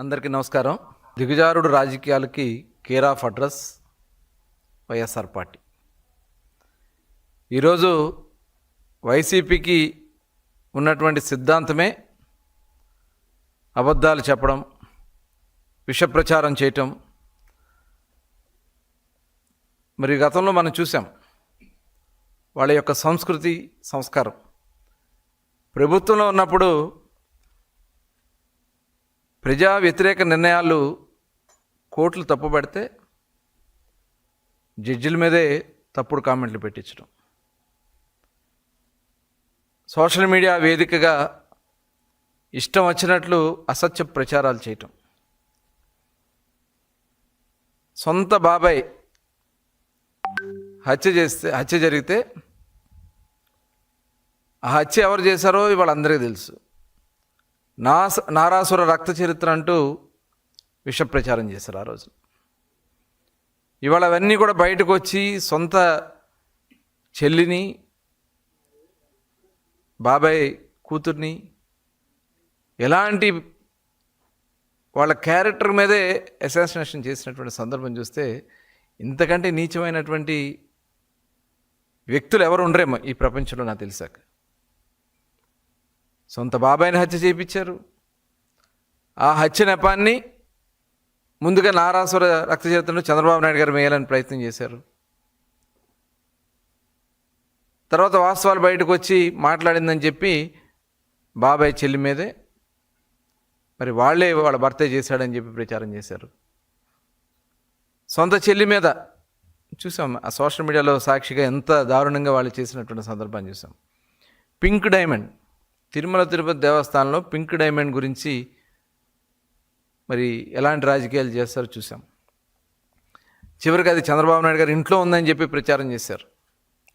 అందరికీ నమస్కారం. దిగజారుడు రాజకీయాలకి care of address YSR party. ఈరోజు వైసీపీకి ఉన్నటువంటి సిద్ధాంతమే అబద్ధాలు చెప్పడం విషప్రచారం చేయటం. మరి గతంలో మనం చూసాం వాళ్ళ యొక్క సంస్కృతి సంస్కారం. ప్రభుత్వంలో ఉన్నప్పుడు ప్రజా వ్యతిరేక నిర్ణయాలు కోర్టులు తప్పుపడితే జడ్జిల మీదే తప్పుడు కామెంట్లు పెట్టించడం. సోషల్ మీడియా వేదికగా ఇష్టం వచ్చినట్లు అసత్య ప్రచారాలు చేయటం. సొంత బాబాయ్ హత్య చేస్తే హత్య జరిగితే ఆ హత్య ఎవరు చేశారో ఇవాళ అందరికీ తెలుసు. నాస నారాసుర రక్త చరిత్ర అంటూ విష ప్రచారం చేశారు ఆ రోజు. ఇవాళ అవన్నీ కూడా బయటకు వచ్చి సొంత చెల్లిని బాబాయ్ కూతుర్ని ఎలాంటి వాళ్ళ క్యారెక్టర్ మీదే అసాసినేషన్ చేసినటువంటి సందర్భం చూస్తే ఇంతకంటే నీచమైనటువంటి వ్యక్తులు ఎవరు ఉండరేమో ఈ ప్రపంచంలో నాకు తెలిసాక. సొంత బాబాయిని హత్య చేయించారు. ఆ హత్య నెపాన్ని ముందుగా నారాసుర రక్త చరిత్రను చంద్రబాబు నాయుడు గారు వేయాలని ప్రయత్నం చేశారు. తర్వాత వాస్తవాలు బయటకు వచ్చి మాట్లాడిందని చెప్పి బాబాయ్ చెల్లి మీదే మరి వాళ్ళే వాళ్ళ భర్తే చేశాడని చెప్పి ప్రచారం చేశారు. సొంత చెల్లి మీద చూసాం ఆ సోషల్ మీడియాలో సాక్షిగా ఎంత దారుణంగా వాళ్ళు చేసినటువంటి సందర్భాన్ని చూసాం. పింక్ డైమండ్ తిరుమల తిరుపతి దేవస్థానంలో పింక్ డైమండ్ గురించి మరి ఎలాంటి రాజకీయాలు చేస్తారో చూసాం చివరికి అది చంద్రబాబు నాయుడు గారు ఇంట్లో ఉందని చెప్పి ప్రచారం చేశారు.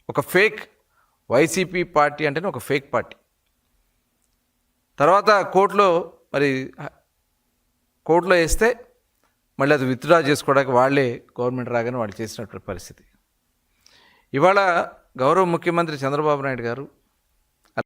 ఒక ఫేక్ వైసీపీ పార్టీ అంటేనే ఒక ఫేక్ పార్టీ. తర్వాత కోర్టులో మరి కోర్టులో వేస్తే మళ్ళీ అది విత్డ్రా చేసుకోవడానికి వాళ్ళే గవర్నమెంట్ రాగానే వాళ్ళు చేసినటువంటి పరిస్థితి. ఇవాళ గౌరవ ముఖ్యమంత్రి చంద్రబాబు నాయుడు గారు